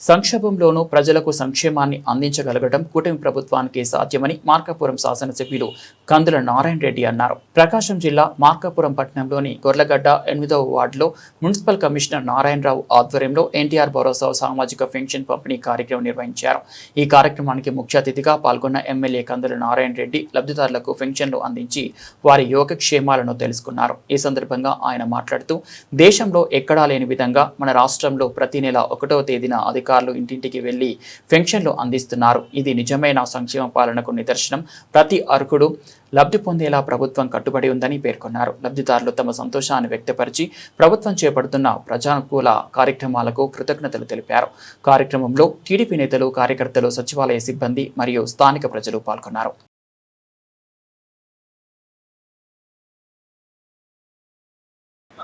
సంక్షోభంలోనూ ప్రజలకు సంక్షేమాన్ని అందించగలగడం కూటమి ప్రభుత్వానికి సాధ్యమని మార్కాపురం శాసనసభ్యులు కందుల నారాయణ రెడ్డి అన్నారు. ప్రకాశం జిల్లా మార్కాపురం పట్టణంలోని గొర్లగడ్డ ఎనిమిదవ వార్డులో మున్సిపల్ కమిషనర్ నారాయణరావు ఆధ్వర్యంలో ఎన్టీఆర్ భరోసా సామాజిక పెన్షన్ పంపిణీ కార్యక్రమం నిర్వహించారు. ఈ కార్యక్రమానికి ముఖ్య అతిథిగా పాల్గొన్న ఎమ్మెల్యే కందుల నారాయణ రెడ్డి లబ్ధిదారులకు పెన్షన్లు అందించి వారి యోగక్షేమాలను తెలుసుకున్నారు. ఈ సందర్భంగా ఆయన మాట్లాడుతూ దేశంలో ఎక్కడా లేని విధంగా మన రాష్ట్రంలో ప్రతి నెల ఒకటవ తేదీన అధికారులు ఇంటింటికి వెళ్ళి పెన్షన్లు అందిస్తున్నారు. ఇది నిజమైన సంక్షేమ పాలనకు నిదర్శనం. ప్రతి అర్హుడు లబ్ధి పొందేలా ప్రభుత్వం కట్టుబడి ఉందని పేర్కొన్నారు. లబ్ధిదారులు తమ సంతోషాన్ని వ్యక్తపరిచి ప్రభుత్వం చేపడుతున్న ప్రజానుకూల కార్యక్రమాలకు కృతజ్ఞతలు తెలిపారు. కార్యక్రమంలో టీడీపీ నేతలు కార్యకర్తలు సచివాలయ సిబ్బంది మరియు స్థానిక ప్రజలు పాల్గొన్నారు.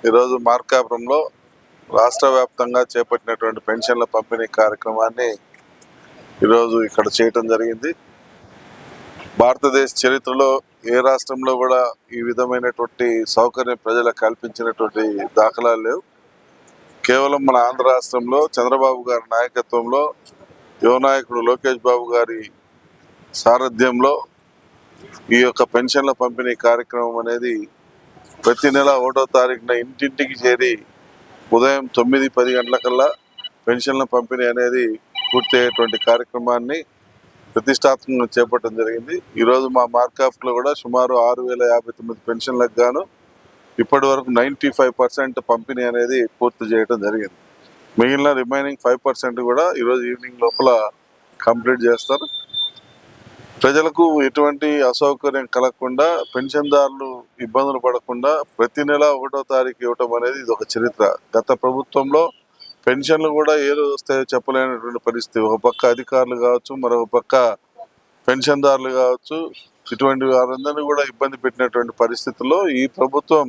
ఈరోజు మార్కాపురంలో రాష్ట్ర వ్యాప్తంగా చేపట్టినటువంటి పెన్షన్ల పంపిణీ కార్యక్రమాన్ని ఈరోజు ఇక్కడ చేయటం జరిగింది. భారతదేశ చరిత్రలో ఏ రాష్ట్రంలో కూడా ఈ విధమైనటువంటి సౌకర్యం ప్రజలకు కల్పించినటువంటి దాఖలాలు లేవు. కేవలం మన ఆంధ్ర రాష్ట్రంలో చంద్రబాబు గారి నాయకత్వంలో యువనాయకుడు లోకేష్ బాబు గారి సారథ్యంలో ఈ యొక్క పెన్షన్ల పంపిణీ కార్యక్రమం అనేది ప్రతి నెల ఒకటో తారీఖున ఇంటింటికి చేరి ఉదయం తొమ్మిది పది గంటలకల్లా పెన్షన్ల పంపిణీ అనేది పూర్తయ్యేటువంటి కార్యక్రమాన్ని ప్రతిష్టాత్మకంగా చేపట్టడం జరిగింది. ఈరోజు మా మార్కాఫ్లో కూడా సుమారు ఆరు వేల యాభై తొమ్మిది పెన్షన్లకు గాను ఇప్పటి వరకు నైంటీ ఫైవ్ పర్సెంట్ పంపిణీ అనేది పూర్తి చేయడం జరిగింది. మిగిలిన రిమైనింగ్ ఫైవ్ పర్సెంట్ కూడా ఈరోజు ఈవినింగ్ లోపల కంప్లీట్ చేస్తారు. ప్రజలకు ఎటువంటి అసౌకర్యం కలగకుండా పెన్షన్దారులు ఇబ్బందులు పడకుండా ప్రతి నెల ఒకటో తారీఖు ఇవ్వటం అనేది ఇది ఒక చరిత్ర. గత ప్రభుత్వంలో పెన్షన్లు కూడా ఏదో వస్తాయో చెప్పలేనటువంటి పరిస్థితి. ఒక పక్క అధికారులు కావచ్చు మరొక పక్క పెన్షన్దారులు కావచ్చు ఇటువంటి వారందరినీ కూడా ఇబ్బంది పెట్టినటువంటి పరిస్థితుల్లో ఈ ప్రభుత్వం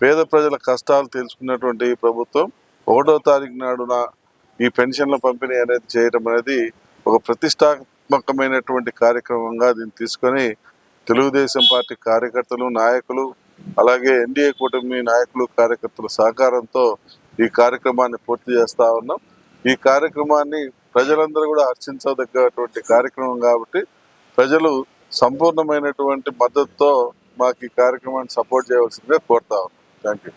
పేద ప్రజల కష్టాలు తెలుసుకున్నటువంటి ఈ ప్రభుత్వం ఒకటో తారీఖు నాడున ఈ పెన్షన్ల పంపిణీ అనేది చేయడం అనేది ఒక ప్రతిష్టాత్మకమైనటువంటి కార్యక్రమంగా దీన్ని తీసుకొని తెలుగుదేశం పార్టీ కార్యకర్తలు నాయకులు అలాగే ఎన్డీఏ కూటమి నాయకులు కార్యకర్తల సహకారంతో ఈ కార్యక్రమాన్ని పూర్తి చేస్తా ఉన్నాం. ఈ కార్యక్రమాన్ని ప్రజలందరూ కూడా హర్షించదగ్గటువంటి కార్యక్రమం కాబట్టి ప్రజలు సంపూర్ణమైనటువంటి మద్దతుతో మాకు ఈ కార్యక్రమాన్ని సపోర్ట్ చేయవలసిందిగా కోరుతా ఉన్నాం. Thank you